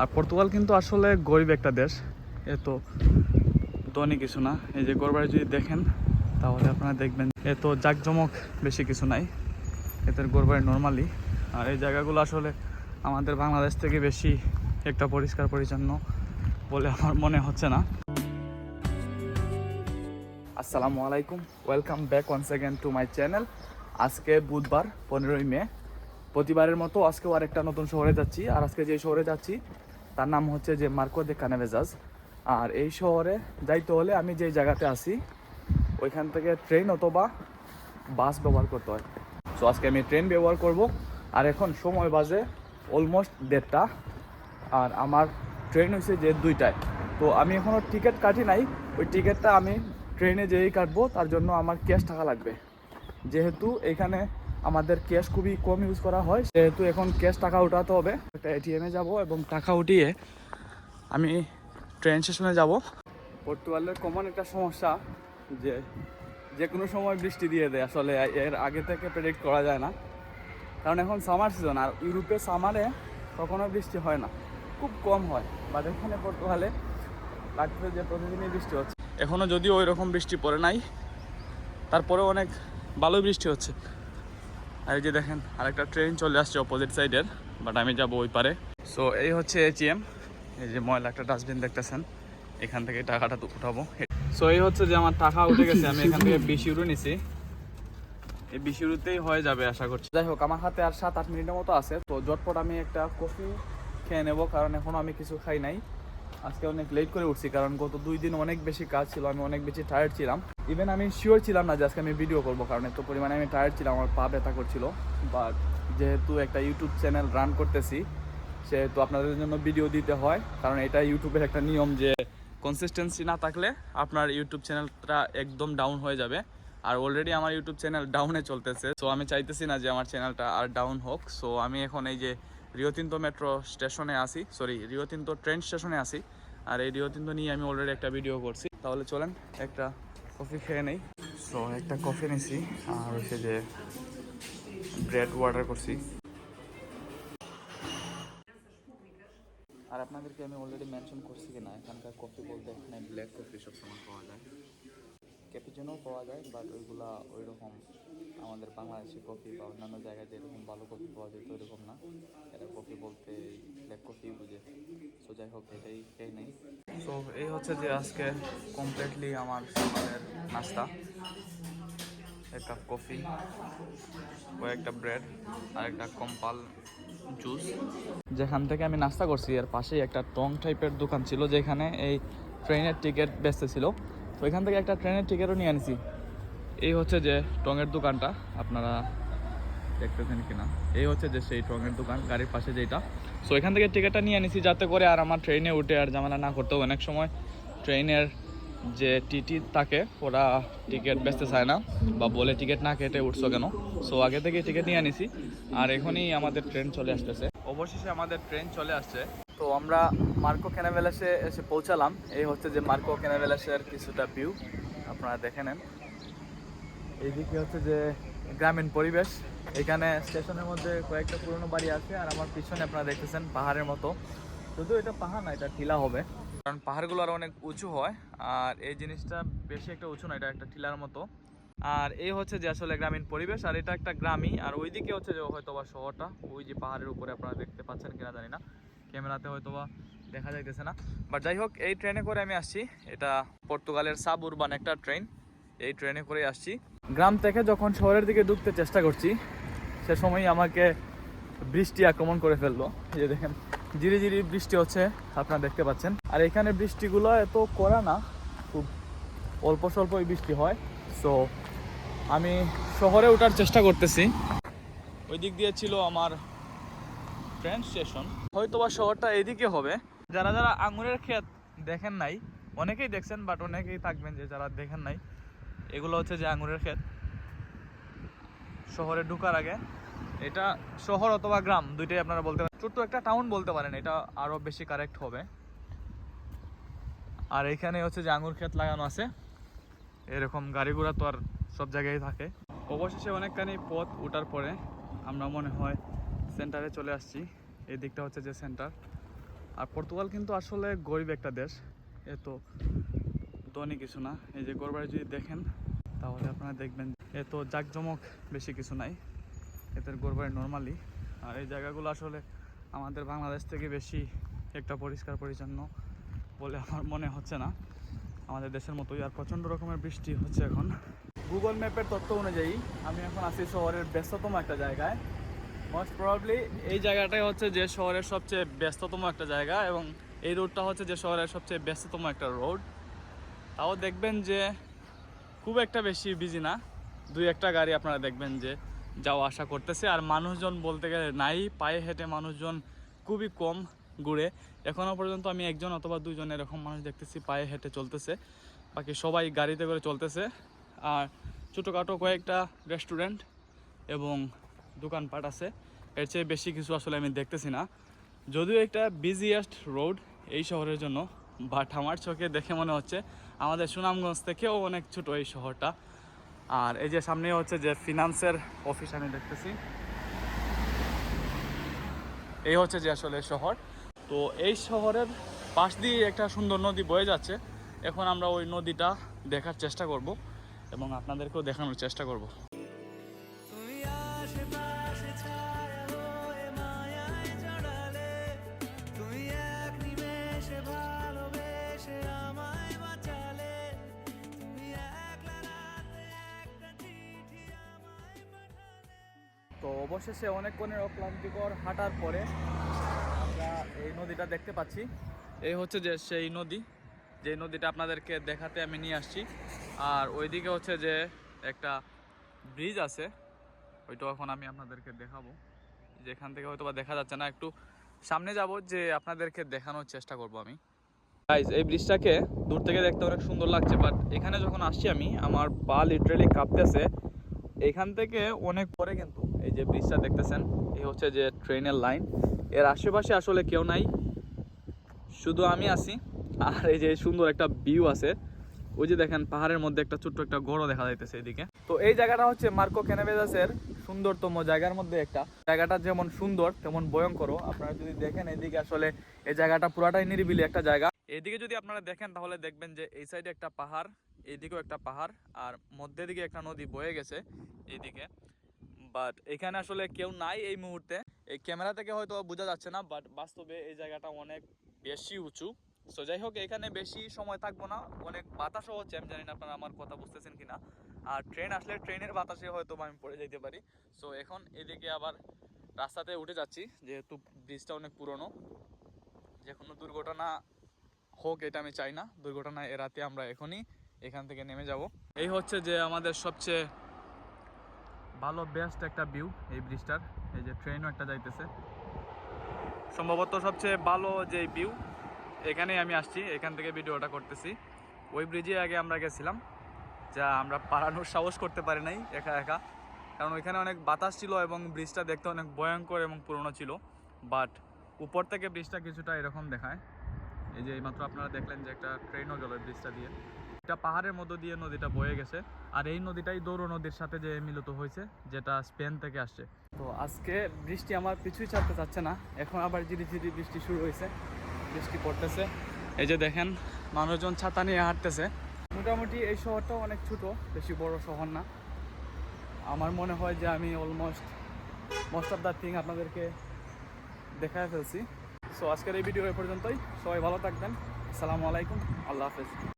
আর Portugal কিন্তু আসলে গরিব একটা দেশ। এত ধনী কিছু না। এই যে গড়বাড়ি যদি দেখেন, তাহলে আপনারা দেখবেন এত জাঁকজমক বেশি কিছু নাই। এদের গড়বাড়ি নর্মালি আর এই জায়গাগুলো আসলে আমাদের বাংলাদেশ থেকে বেশি একটা পরিষ্কার, পরিচ্ছন্ন বলে আমার মনে হচ্ছে না। আসসালামু আলাইকুম। Welcome back one second to my channel আজকে বুধবার, পনেরোই মে। প্রতিবারের মতো আজকেও আরেকটা নতুন শহরে যাচ্ছি। আর আজকে যে শহরে যাচ্ছি তার নাম হচ্ছে যে মার্কো দে কানাভেজাজ আর এই শহরে যাইতে হলে আমি যেই জায়গাতে আছি, ওইখান থেকে ট্রেন অথবা বাস ব্যবহার করতে হয়। সো আজকে আমি ট্রেন ব্যবহার করব। আর এখন সময় বাজে অলমোস্ট দেড়টা। আর আমার ট্রেন হয়েছে যে দুইটায়। তো আমি এখনও টিকিট কাটি নাই। ওই টিকিটটা আমি ট্রেনে যেই কাটবো, তার জন্য আমার ক্যাশ টাকা লাগবে। যেহেতু এখানে আমাদের ক্যাশ খুবই কম ইউজ করা হয়। সেহেতু এখন ক্যাশ টাকা উঠাতে হবে, একটা এটিএমে যাব এবং টাকা উঠিয়ে আমি ট্রেন স্টেশনে যাব। পর্তুগালের কমন একটা সমস্যা যে যে কোনো সময় বৃষ্টি দিয়ে দেয়, আসলে এর আগে থেকে প্রেডিক্ট করা যায় না। কারণ এখন সামার সিজন আর ইউরোপে সামারে কখনো বৃষ্টি হয় না, খুব কম হয়। বাট এখানে পর্তুগালে লাগছে যে প্রতিদিনই বৃষ্টি হচ্ছে। এখনও যদিও ওই রকম বৃষ্টি পড়ে নাই, তারপরেও অনেক ভালোই বৃষ্টি হচ্ছে। আর এই যে দেখেন, আরেকটা ট্রেন চলে আসছে অপোজিট সাইডের বাট আমি যাব ওই পারে। সো এই হচ্ছে এটিএম এই যে ময়লা একটা ডাস্টবিন দেখতেছেন, এখান থেকে টাকাটা উঠাবো। সো এই হচ্ছে যে আমার টাকা উঠে গেছে, আমি এখান থেকে বিশ ইউরো নিছি। এই বিশ ইউরোতেই হয়ে যাবে আশা করছি। যাই হোক, আমার হাতে আর সাত আট মিনিটের মতো আছে, তো জটপট আমি একটা কফি খেয়ে নেব, কারণ এখনও আমি কিছু খাই নাই। আজকে অনেক লেট করে উঠছি কারণ গত দুই দিন অনেক বেশি কাজ ছিল, আমি অনেক বেশি টায়ার্ড ছিলাম। ইভেন আমি শিওর ছিলাম না যে আজকে আমি ভিডিও করব কারণ এত পরিমাণে আমি টায়ার্ড ছিলাম, আমার পা ব্যথা করছিল। বাট যেহেতু একটা ইউটিউব চ্যানেল রান করতেছি, সেহেতু আপনাদের জন্য ভিডিও দিতে হয়। কারণ এটা ইউটিউবের একটা নিয়ম যে কনসিস্টেন্সি না থাকলে আপনার ইউটিউব চ্যানেলটা একদম ডাউন হয়ে যাবে। আর অলরেডি আমার ইউটিউব চ্যানেল ডাউনে চলতেছে। সো আমি চাইতেছি না যে আমার চ্যানেলটা আর ডাউন হোক। সো আমি এখন এই যে রিও তিনতো মেট্রো স্টেশনে আসি সরি রিও তিনতো ট্রেন স্টেশনে আসি আর এই রিও তিনতো নিয়ে আমি অলরেডি একটা ভিডিও করছি। তাহলে চলেন, একটা কফি খেয়ে নেই। সো একটা কফি নিছি আর হচ্ছে যে ব্রেড অর্ডার করছি। আর আপনাদেরকে আমি অলরেডি মেনশন করছি কিনা, এখানকার কফি বলতে এখানে ব্ল্যাক কফি সবসময় পাওয়া যায়। ক্যাপিচিনোও পাওয়া যায় বাট ওইগুলা ওই রকম আমাদের বাংলাদেশি কফি বা অন্যান্য জায়গায় যেরকম ভালো কফি পাওয়া যায় ওইরকম না। এটা কফি বলতে ব্ল্যাক কফি বুঝে। সো যাই হোক, এটাই খেয়ে নেই। সো এই হচ্ছে যে আজকে কমপ্লিটলি আমার সকালের নাস্তা। এক কাপ কফি কয়েকটা ব্রেড আর একটা কম্পাল জুস যেখান থেকে আমি নাস্তা করছি, এর পাশেই একটা টং টাইপের দোকান ছিল, যেখানে এই ট্রেনের টিকিট বেচতেছিল। তো এখান থেকে একটা ট্রেনের টিকিটও নিয়ে আনিছি। এই হচ্ছে যে টঙের দোকানটা, আপনারা দেখতেছেন কিনা। এই হচ্ছে যে সেই টঙের দোকান, গাড়ির পাশে যেটা সো এখান থেকে টিকিটটা নিয়ে আনিছি যাতে করে আর আমার ট্রেনে উঠে আর ঝামেলা না করতে হবে অনেক সময় ট্রেনের যে টিটি থাকে, ওরা টিকিট বেচতে চায় না বা বলে টিকিট না কেটে উঠছো কেন? সো আগে থেকে টিকিট নিয়ে আনিছি। আর এখনই আমাদের ট্রেন চলে আসতেছে। অবশেষে আমাদের ট্রেন চলে আসছে। তো আমরা মার্কো ক্যানাভেলাসে এসে পৌঁছালাম। এই হচ্ছে যে মার্কো ক্যানাভেলাসের কিছুটা ভিউ আপনারা দেখে নেন। এইদিকে হচ্ছে যে গ্রামীণ পরিবেশ। এখানে স্টেশনের মধ্যে কয়েকটা পুরনো বাড়ি আছে আর আমার পিছনে আপনারা দেখতেছেন পাহাড়ের মতো। যদিও এটা পাহাড় না, এটা টিলা হবে। কারণ পাহাড়গুলো আরও অনেক উঁচু হয় আর এই জিনিসটা বেশি একটা উঁচু না, এটা একটা টিলার মতো। আর এই হচ্ছে যে আসলে গ্রামীণ পরিবেশ আর এটা একটা গ্রামই। আর ওইদিকে হচ্ছে যে হয়তো বা শহরটা, ওই যে পাহাড়ের উপরে আপনারা দেখতে পাচ্ছেন কিনা জানি না। ক্যামেরাতে হয়তো বা দেখা যাইতেছে না। বাট যাই হোক, এই ট্রেনে করে আমি আসছি। এটা পর্তুগালের সাব উরবান একটা ট্রেন এই ট্রেনে করে আসছি। গ্রাম থেকে যখন শহরের দিকে ঢুকতে চেষ্টা করছি, সে সময় আমাকে বৃষ্টি আক্রমণ করে ফেলল। যে দেখেন ধীরে ধীরে বৃষ্টি হচ্ছে, আপনারা দেখতে পাচ্ছেন। আর এখানে বৃষ্টিগুলো এত করা না, খুব অল্প স্বল্পই বৃষ্টি হয়। সো আমি শহরে ওঠার চেষ্টা করতেছি। ওই দিক দিয়ে ছিল আমার ট্রেন স্টেশন হয়তো বা শহরটা এদিকে হবে। যারা যারা আঙুরের ক্ষেত দেখেন নাই, অনেকেই দেখছেন বাট অনেকেই থাকবেন যে যারা দেখেন নাই, এগুলো হচ্ছে যে আঙুরের ক্ষেত। শহরে ঢুকার আগে, এটা শহর অথবা গ্রাম, দুইটাই আপনারা বলতে পারেন। ছোট্ট একটা টাউন বলতে পারেন, এটা আরও বেশি কারেক্ট হবে। আর এখানে হচ্ছে যে আঙুর ক্ষেত লাগানো আছে। এরকম গাড়ি ঘোড়া তো আর সব জায়গায় থাকে। অবশেষে অনেকখানি পথ ওঠার পরে আমরা মনে হয় সেন্টারে চলে আসছি। এই দিকটা হচ্ছে যে সেন্টার আর পর্তুগাল কিন্তু আসলে গরিব একটা দেশ। এত ধনী কিছু না। এই যে গড়বাড়ি যদি দেখেন, তাহলে আপনারা দেখবেন এত জাঁকজমক বেশি কিছু নাই। এদের গড়বাড়ি নর্মালি আর এই জায়গাগুলো আসলে আমাদের বাংলাদেশ থেকে বেশি একটা পরিষ্কার পরিচ্ছন্ন বলে আমার মনে হচ্ছে না। আমাদের দেশের মতোই আর প্রচণ্ড রকমের বৃষ্টি হচ্ছে এখন। গুগল ম্যাপের তথ্য অনুযায়ী, আমি এখন আছি শহরের ব্যস্ততম একটা জায়গায়। মোস্ট প্রবাবলি এই জায়গাটাই হচ্ছে যে শহরের সবচেয়ে ব্যস্ততম একটা জায়গা এবং এই রোডটা হচ্ছে যে শহরের সবচেয়ে ব্যস্ততম একটা রোড তাও দেখবেন যে খুব একটা বেশি বিজি না। দুই একটা গাড়ি আপনারা দেখবেন যে যাওয়া আসা করতেছে। আর মানুষজন বলতে গেলে নাই, পায়ে হেঁটে মানুষজন খুবই কম ঘুরে। এখনও পর্যন্ত আমি একজন অথবা দুজন এরকম মানুষ দেখতেছি পায়ে হেঁটে চলতেছে। বাকি সবাই গাড়িতে করে চলতেছে। আর ছোটোখাটো কয়েকটা রেস্টুরেন্ট এবং দোকানপাট আছে। এর চেয়ে বেশি কিছু আসলে আমি দেখতেছি না। যদিও একটা বিজিয়েস্ট রোড এই শহরের জন্য বাট আমার চোখে দেখে মনে হচ্ছে আমাদের সুনামগঞ্জ থেকেও অনেক ছোট এই শহরটা। আর এই যে সামনে হচ্ছে যে ফিনান্সের অফিস আমি দেখতেছি। এই হচ্ছে যে আসলে শহর। তো এই শহরের পাশ দিয়ে একটা সুন্দর নদী বয়ে যাচ্ছে। এখন আমরা ওই নদীটা দেখার চেষ্টা করব এবং আপনাদেরকেও দেখানোর চেষ্টা করব। তো অবশেষে অনেকক্ষণের অক্লান্তিকর হাঁটার পরে আমরা এই নদীটা দেখতে পাচ্ছি। এই হচ্ছে যে সেই নদী। যে নদীটা আপনাদেরকে দেখাতে আমি নিয়ে আসছি। আর ওইদিকে হচ্ছে যে একটা ব্রিজ আছে। ওইটা এখন আমি আপনাদেরকে দেখাবো। যেখান থেকে হয়তো বা দেখা যাচ্ছে না। একটু সামনে যাব যে আপনাদেরকে দেখানোর চেষ্টা করব আমি। গাইজ এই ব্রিজটাকে দূর থেকে দেখতে অনেক সুন্দর লাগছে। বাট এখানে যখন আসছি আমি, আমার পা লিটারেলি কাঁপতেছে। এখান থেকে অনেক পরে কিন্তু এই যে ব্রিজটা দেখতেছেন, এই হচ্ছে যে ট্রেনের লাইন এর আশেপাশে আসলে কেউ নাই, শুধু আমি আছি। আর এই যে সুন্দর একটা ভিউ আছে, ওই যে দেখেন পাহাড়ের মধ্যে একটা ছোট্ট একটা গড়ও দেখা যাইতেছে এদিকে তো এই জায়গাটা হচ্ছে মার্কো কেনাবেজাসের সুন্দরতম জায়গার মধ্যে একটা। জায়গাটা যেমন সুন্দর, তেমন ভয়ঙ্করও। আপনারা যদি দেখেন এদিকে আসলে এই জায়গাটা পুরাটাই নিরিবিলি একটা জায়গা। এদিকে যদি আপনারা দেখেন, তাহলে দেখবেন যে এই সাইডে একটা পাহাড়, এইদিকেও একটা পাহাড়, আর মধ্যে দিকে একটা নদী বয়ে গেছে এইদিকে। বাট এখানে আসলে কেউ নাই এই মুহূর্তে। এই ক্যামেরা থেকে হয়তো বোঝা যাচ্ছে না, বাট বাস্তবে এই জায়গাটা অনেক বেশি উঁচু। সো যাই হোক, এখানে বেশি সময় থাকব না। অনেক বাতাসও হচ্ছে, আমি জানি না আপনারা আমার কথা বুঝতেছেন কিনা। আর ট্রেন আসলে ট্রেনের বাতাসে হয়তো আমি পড়ে যেতে পারি। সো এখন এদিকে আবার রাস্তাতে উঠে যাচ্ছি, যেহেতু ব্রিজটা অনেক পুরনো। যে কোনো দুর্ঘটনা হোক, এটা আমি চাই না। দুর্ঘটনা এড়াতে আমরা এখনই এখান থেকে নেমে যাব। এই হচ্ছে যে আমাদের সবচেয়ে ভালো বেস্ট একটা ভিউ এই ব্রিজটার এই যে ট্রেনও একটা যাইতেছে। সম্ভবত সবচেয়ে ভালো যে ভিউ এখানেই আমি আসছি, এখান থেকে ভিডিওটা করতেছি। ওই ব্রিজে আগে আমরা গেছিলাম, যা আমরা পারানোর সাহস করতে পারি নাই, একা একা। কারণ ওইখানে অনেক বাতাস ছিল এবং ব্রিজটা দেখতে অনেক ভয়ঙ্কর এবং পুরনো ছিল। বাট উপর থেকে ব্রিজটা কিছুটা এরকম দেখায়। এই যে এইমাত্র আপনারা দেখলেন যে একটা ট্রেনও গেল ব্রিজটা দিয়ে। এটা পাহাড়ের মধ্য দিয়ে নদীটা বয়ে গেছে। আর এই নদীটাই দৌড় নদীর সাথে যে মিলিত হয়েছে, যেটা স্পেন থেকে আসছে। তো আজকে বৃষ্টি আমার পিছুই ছাড়তে চাচ্ছে না, এখন আবার ধীরে ধীরে বৃষ্টি শুরু হয়েছে, বৃষ্টি পড়তেছে। এই যে দেখেন, মানুষজন ছাতা নিয়ে হাঁটতেছে। মোটামুটি এই শহরটাও অনেক ছোট, বেশি বড় শহর না। আমার মনে হয় যে আমি almost most of the thing আপনাদেরকে দেখায় ফেলছি। সো আজকের এই ভিডিও এ পর্যন্তই। সবাই ভালো থাকবেন। আসসালামু আলাইকুম। আল্লাহ হাফেজ।